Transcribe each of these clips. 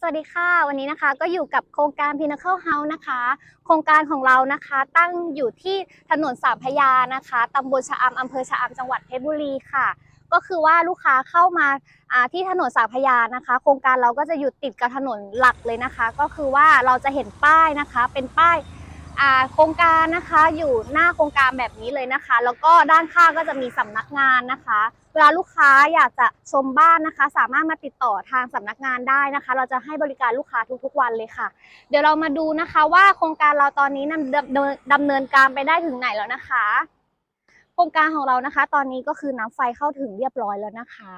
สวัสดีค่ะวันนี้นะคะก็อยู่กับโครงการ Pinnacle House นะคะ โครงการของเรานะคะตั้งอยู่ที่ถนนสามพยานะคะตำบลชะอำอำเภอชะอำจังหวัดเพชรบุรีค่ะ ก็คือว่าลูกค้าเข้ามาที่ถนนสามพยานะคะ โครงการเราก็จะอยู่ติดกับถนนหลักเลยนะคะ ก็คือว่าเราจะเห็นป้ายนะคะเป็นป้าย โครงการนะคะอยู่หน้าโครงการแบบนี้เลยนะคะ แล้วก็ด้านข้างก็จะมีสำนักงานนะคะ เวลาลูกค้าอยากจะชมบ้านนะคะ สามารถมาติดต่อทางสำนักงานได้นะคะ เราจะให้บริการลูกค้าทุกๆวันเลยค่ะ เดี๋ยวเรามาดูนะคะว่าโครงการเราตอนนี้นำดำเนินดำเนินการไปได้ถึงไหนแล้วนะคะ โครงการของเรานะคะ ตอนนี้ก็คือน้ำไฟเข้าถึงเรียบร้อยแล้วนะคะ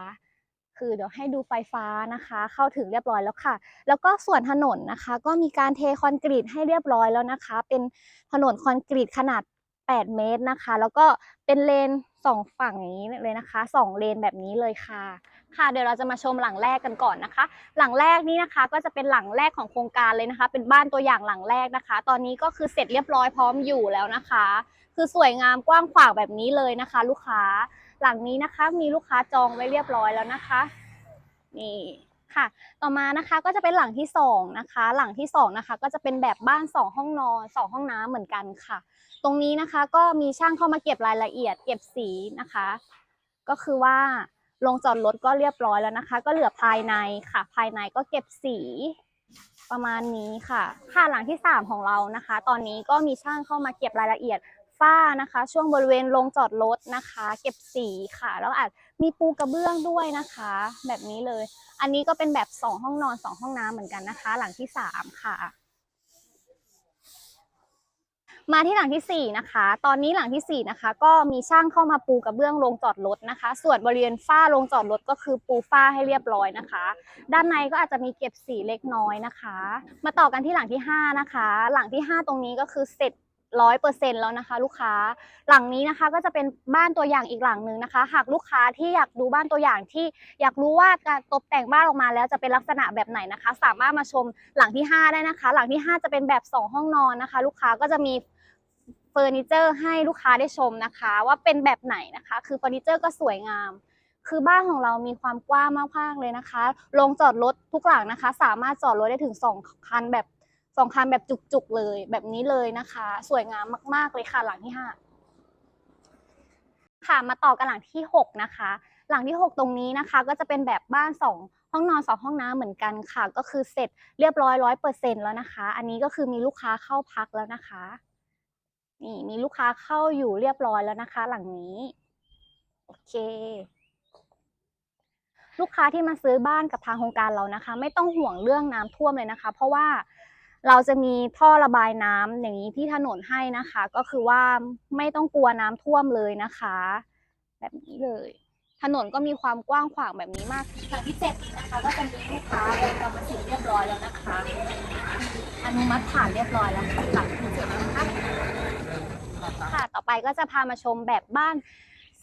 คือเดี๋ยวให้ดูไฟฟ้านะคะ เข้าถึงเรียบร้อยแล้วค่ะ แล้วก็ส่วนถนนนะคะ ก็มีการเทคอนกรีตให้เรียบร้อยแล้วนะคะ เป็นถนนคอนกรีตขนาด 8 เมตรนะคะ แล้วก็เป็นเลนสองฝั่งนี้เลยนะคะสองเลนแบบนี้เลยค่ะ ค่ะ เดี๋ยวเราจะมาชมหลังแรกกันก่อนนะคะ หลังแรกนี้นะคะ ก็จะเป็นหลังแรกของโครงการเลยนะคะ เป็นบ้านตัวอย่างหลังแรกนะคะ ตอนนี้ก็คือเสร็จเรียบร้อยพร้อมอยู่แล้วนะคะ คือสวยงามกว้างขวางแบบนี้เลยนะคะ ลูกค้า หลังนี้นะคะมีลูกค้าจองไว้เรียบร้อยแล้วนะคะนี่ค่ะ ต่อมานะคะก็จะเป็นหลังที่สองนะคะ หลังที่สองนะคะก็จะเป็นแบบบ้านสองห้องนอนสองห้องน้ำเหมือนกันค่ะ ตรงนี้นะคะก็มีช่างเข้ามาเก็บรายละเอียด เก็บสีนะคะ ก็คือว่าลงจอดรถก็เรียบร้อยแล้วนะคะ ก็เหลือภายในค่ะ ภายในก็เก็บสีประมาณนี้ค่ะ ค่ะหลังที่สามของเรานะคะ ตอนนี้ก็มีช่างเข้ามาเก็บรายละเอียด ฝ้านะคะ ช่วงบริเวณลงจอดรถนะคะ เก็บสีค่ะ แล้วอาจมีปูกระเบื้องด้วยนะคะ แบบนี้เลย อันนี้ก็เป็นแบบสองห้องนอนสองห้องน้ำเหมือนกันนะคะ หลังที่สามค่ะมาที่หลังที่ 4 นะคะ ตอนนี้หลังที่ 4 นะคะ ก็มีช่างเข้ามาปูกระเบื้องลงจอดรถนะคะ ส่วนบริเวณฝ้าลงจอดรถก็คือปูฝ้าให้เรียบร้อยนะคะ ด้านในก็อาจจะมีเก็บสีเล็กน้อยนะคะ มาต่อกันที่หลังที่ 5 นะคะ หลังที่ 5 ตรงนี้ก็คือเสร็จ ร้อยเปอร์เซ็นแล้วนะคะ ลูกค้าหลังนี้นะคะก็จะเป็นบ้านตัวอย่างอีกหลังหนึ่งนะคะ หากลูกค้าที่อยากดูบ้านตัวอย่างที่อยากรู้ว่าการตกแต่งบ้านออกมาแล้วจะเป็นลักษณะแบบไหนนะคะ สามารถมาชมหลังที่ 5 ได้นะคะ หลังที่ 5 จะเป็นแบบ 2 ห้องนอนนะคะ ลูกค้าก็จะมีเฟอร์นิเจอร์ให้ลูกค้าได้ชมนะคะ ว่าเป็นแบบไหนนะคะ คือเฟอร์นิเจอร์ก็สวยงาม คือบ้านของเรามีความกว้างมากๆเลยนะคะลงจอดรถทุกหลังนะคะ สามารถจอดรถได้ถึง2คันแบบ สองคันแบบจุกๆเลยแบบนี้เลยนะคะ สวยงามมาก ๆเลยค่ะหลังที่ห้าค่ะมาต่อกันหลังที่หกนะคะ หลังที่หกตรงนี้นะคะ ก็จะเป็นแบบบ้านสองห้องนอนสองห้องน้ำเหมือนกันค่ะ ก็คือเสร็จเรียบร้อยร้อยเปอร์เซ็นแล้วนะคะ อันนี้ก็คือมีลูกค้าเข้าพักแล้วนะคะนี่มีลูกค้าเข้าอยู่เรียบร้อยแล้วนะคะ หลังนี้โอเค ลูกค้าที่มาซื้อบ้านกับทางโครงการเรานะคะ ไม่ต้องห่วงเรื่องน้ำท่วมเลยนะคะ เพราะว่า เราจะมีท่อระบายน้ำอย่างนี้ที่ถนนให้นะคะ ก็คือว่าไม่ต้องกลัวน้ำท่วมเลยนะคะ แบบนี้เลย ถนนก็มีความกว้างขวางแบบนี้มากหลังที่เจ็ดนี้นะคะ ก็จะมีลูกค้าโอนกรรมสิทธิ์เรียบร้อยแล้วนะคะ อนุมัติผ่านเรียบร้อยแล้วค่ะหลังที่เจ็ดนะคะค่ะต่อไปก็จะพามาชมแบบบ้าน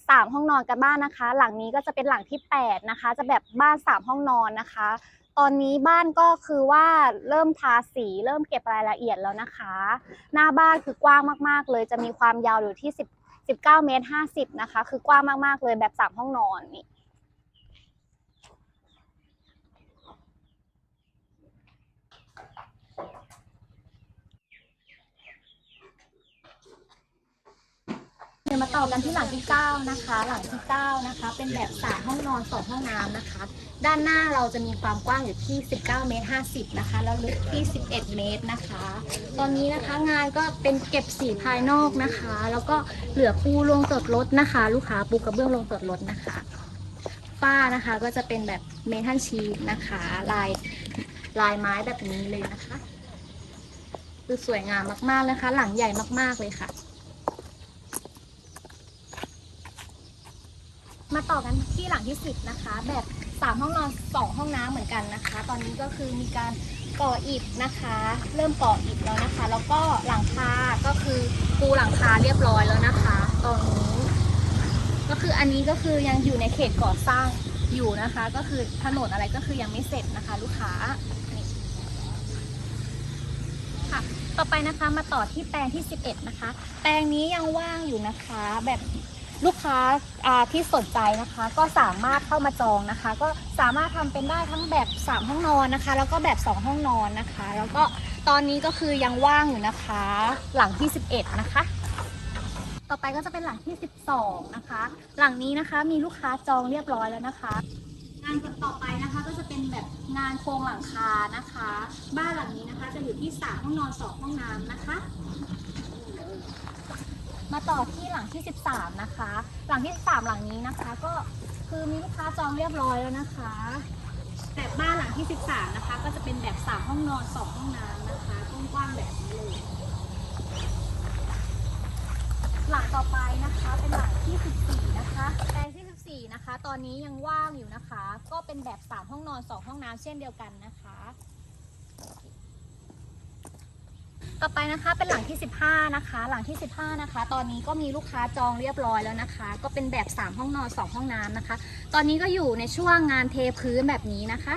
สามห้องนอนกันบ้านนะคะ หลังนี้ก็จะเป็นหลังที่แปดนะคะ จะแบบบ้านสามห้องนอนนะคะ ตอนนี้บ้านก็คือว่าเริ่มทาสี เริ่มเก็บรายละเอียดแล้วนะคะ หน้าบ้านคือกว้างมากๆ เลยจะมีความยาวอยู่ที่10 19เมตร50นะคะ คือกว้างมากๆเลยแบบสามห้องนอนนี่ ยวมาต่อกันที่หลังที่ 9 นะคะ หลังที่ 9 นะคะ เป็นแบบสามห้องนอนสองห้องน้ำนะคะ ด้านหน้าเราจะมีความกว้างอยู่ที่ 19 เมตร 50 นะคะ แล้วลึกที่ 11 เมตรนะคะ ตอนนี้นะคะงานก็เป็นเก็บสีภายนอกนะคะ แล้วก็เหลือปูลงจดรถนะคะ ลูกค้าปูกระเบื้องลงจดรถนะคะ ฝ้านะคะก็จะเป็นแบบเมทัลชีทนะคะ ลายลายไม้แบบนี้เลยนะคะ คือสวยงามมากๆนะคะ หลังใหญ่มากๆเลยค่ะ มาต่อกันที่หลังที่ 10 นะคะ แบบ3ห้องนอน2ห้องน้ำเหมือนกันนะคะ ตอนนี้ก็คือมีการก่ออิฐนะคะ เริ่มก่ออิฐแล้วนะคะ แล้วก็หลังคาก็คือปูหลังคาเรียบร้อยแล้วนะคะตอนนี้ก็คืออันนี้ก็คือยังอยู่ในเขตก่อสร้างอยู่นะคะ ก็คือถนนอะไรก็คือยังไม่เสร็จนะคะ ลูกค้าค่ะต่อไปนะคะมาต่อที่แปลงที่ 11 นะคะ แปลงนี้ยังว่างอยู่นะคะ แบบ ลูกค้าาที่สนใจนะคะก็สามารถเข้ามาจองนะคะ ก็สามารถทำเป็นได้ทั้งแบบ 3 ห้องนอนนะคะ แล้วก็แบบ 2 ห้องนอนนะคะ แล้วก็ตอนนี้ก็คือยังว่างอยู่นะคะ หลังที่ 11 นะคะ ต่อไปก็จะเป็นหลังที่ 12 นะคะ หลังนี้นะคะมีลูกค้าจองเรียบร้อยแล้วนะคะงานต่อไปนะคะก็จะเป็นแบบงานโครงหลังคานะคะ บ้านหลังนี้นะคะจะอยู่ที่ 3 ห้องนอน 2 ห้องน้ำนะคะ มาต่อที่หลังที่ 13 นะคะ หลังที่ 13 หลังนี้นะคะ ก็คือมีลูกค้าจองเรียบร้อยแล้วนะคะแต่บ้านหลังที่ 13 นะคะ ก็จะเป็นแบบ3ห้องนอน 2 ห้องน้ำนะคะกว้างๆแบบนี้เลยหลังต่อไปนะคะเป็นหลังที่ 14 นะคะแปลงที่ 14 นะคะ ตอนนี้ยังว่างอยู่นะคะ ก็เป็นแบบ 3 ห้องนอน 2 ห้องน้ำเช่นเดียวกันนะคะ ต่อไปนะคะเป็นหลังที่ 15 นะคะ หลังที่ 15 นะคะ ตอนนี้ก็มีลูกค้าจองเรียบร้อยแล้วนะคะ ก็เป็นแบบ 3 ห้องนอน 2 ห้องน้ำนะคะ ตอนนี้ก็อยู่ในช่วงงานเทพื้นแบบนี้นะคะ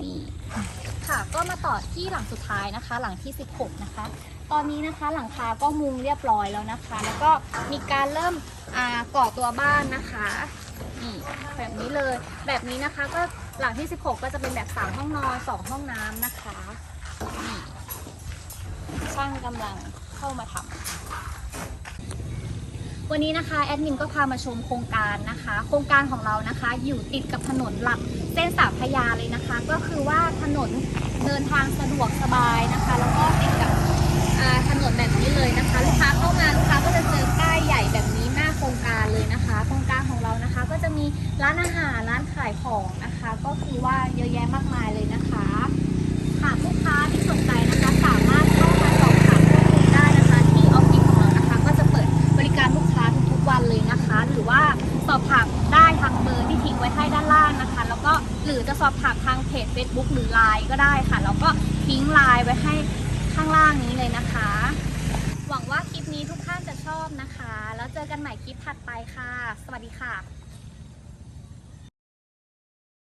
นี่ค่ะก็มาต่อที่หลังสุดท้ายนะคะ หลังที่ 16 นะคะ ตอนนี้นะคะหลังคาก็มุงเรียบร้อยแล้วนะคะ แล้วก็มีการเริ่มก่อตัวบ้านนะคะนี่แบบนี้เลยแบบนี้นะคะก็หลังที่ 16 ก็จะเป็นแบบ 3 ห้องนอน 2 ห้องน้ำนะคะนี่างกำลังเข้ามาทำวันนี้นะคะแอดมินก็พามาชมโครงการนะคะ โครงการของเรานะคะ อยู่ติดกับถนนหลักเส้นสามพระยาเลยนะคะ ก็คือว่าถนนเดินทางสะดวกสบายนะคะ แล้วก็ติดกับถนนแบบนี้เลยนะคะลูกค้าเข้ามาลูกค้าก็จะเจอป้ายใหญ่แบบนี้หน้าโครงการเลยนะคะ โครงการของเรานะคะก็จะมีร้านอาหารร้านขายของนะคะ ก็คือว่าเยอะแยะมากมายเลยนะ จ Facebook หรือ Line ก็ได้ค่ะ แล้วก็ทิ้งไลน์ไว้ให้ข้างล่างนี้เลยนะคะ หวังว่าคลิปนี้ทุกท่านจะชอบนะคะ แล้วเจอกันใหม่คลิปถัดไปค่ะ สวัสดีค่ะ